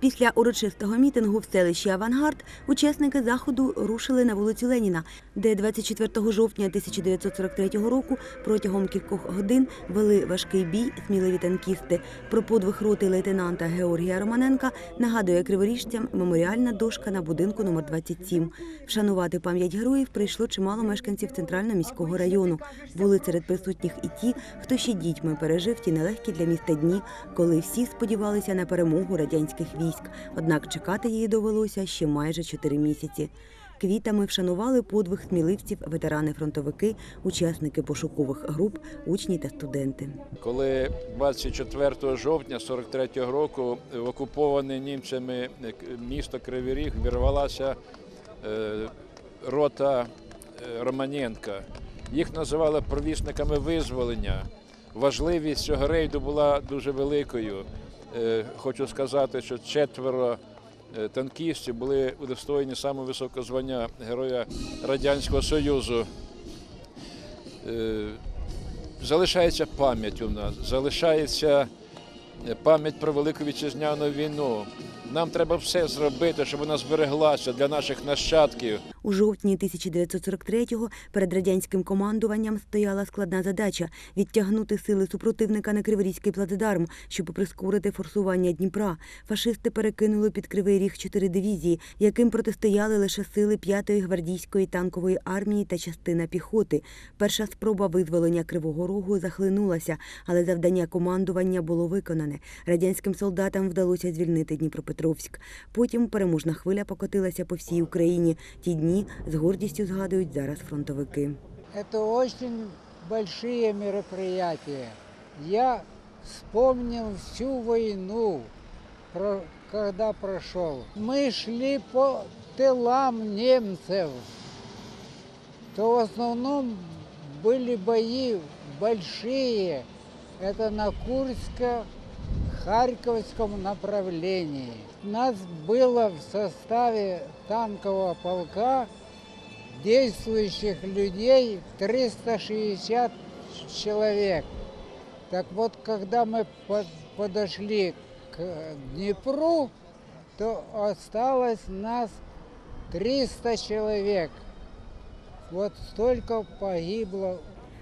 Після урочистого мітингу в селищі Авангард учасники заходу рушили на вулицю Леніна, де 24 жовтня 1943 року протягом кількох годин вели важкий бій сміливі танкісти. Про подвиг роти лейтенанта Георгія Романенка нагадує криворіжцям меморіальна дошка на будинку номер 27. Вшанувати пам'ять героїв прийшло чимало мешканців центрального міського району. Були серед присутніх і ті, хто ще дітьми пережив ті нелегкі для міста дні, коли всі сподівалися на перемогу радянських військ. Однак чекати її довелося ще майже чотири місяці. Квітами вшанували подвиг сміливців, ветерани-фронтовики, учасники пошукових груп, учні та студенти. Коли 24 жовтня 43-го року в окуповане німцями місто Кривий Ріг вірвалася е, рота е, Романенка. Їх називали провісниками визволення. Важливість цього рейду була дуже великою. Е, Хочу сказати, що четверо е, танкістів були удостоєні самого високого звання Героя Радянського Союзу. Е, залишається пам'ять у нас, залишається пам'ять про Велику Вітчизняну війну. Нам треба все зробити, щоб вона збереглася для наших нащадків. У жовтні 1943-го перед радянським командуванням стояла складна задача відтягнути сили супротивника на Криворізький плацдарм, щоб прискорити форсування Дніпра. Фашисти перекинули під Кривий Ріг чотири дивізії, яким протистояли лише сили 5-ї гвардійської танкової армії та частина піхоти. Перша спроба визволення Кривого Рогу захлинулася, але завдання командування було виконане. Радянським солдатам вдалося звільнити Дніпропетровськ. Потім переможна хвиля покотилася по всій Україні. Ті дні з гордістю згадують зараз фронтовики. Это очень большие мероприятия. Я вспомнил всю войну, про- когда прошел. Мы шли по тылам немцев. То в основном были бои большие. Это на Курско-Харьковском направлении. Нас было в составе танкового полка действующих людей 360 человек. Так вот, когда мы под- подошли к Днепру, то осталось нас 300 человек. Вот столько погибло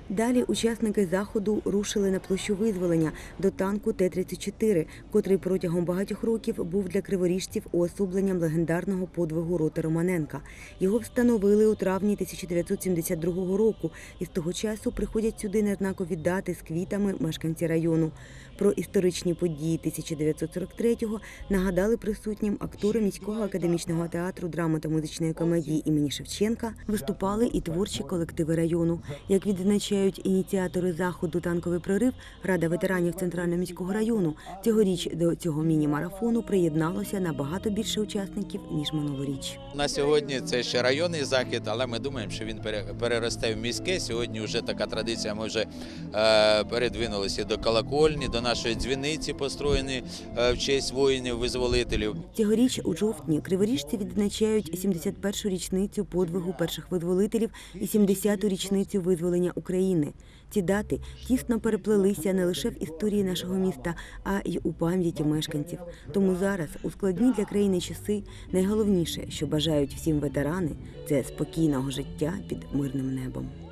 Далі учасники заходу рушили на площу визволення до танку Т-34, котрий протягом багатьох років був для криворіжців уособленням легендарного подвигу роти Романенка. Його встановили у травні 1972 року, і з того часу приходять сюди на знакові дати з квітами мешканці району. Про історичні події 1943-го нагадали присутнім актори міського академічного театру драми та музичної комедії імені Шевченка. Виступали і творчі колективи району. Як відзначають ініціатори заходу танковий прорив, Рада ветеранів Центрального міського району цьогоріч до цього міні-марафону приєдналося набагато більше учасників ніж минулоріч. На сьогодні це ще районний захід, але ми думаємо, що він пере- переросте в міське. Сьогодні вже така традиція. Ми вже е, передвинулися до колокольні, до нашої дзвіниці, построєні е, в честь воїнів-визволителів. Цьогоріч у жовтні криворіжці відзначають 71-ю річницю подвигу перших визволителів і 70-ту річницю визволення України. Ці дати тісно переплелися не лише в історії нашого міста, а й у пам'яті мешканців. Тому зараз, у складні для країни часи, найголовніше, що бажають всім ветерани, це спокійного життя під мирним небом.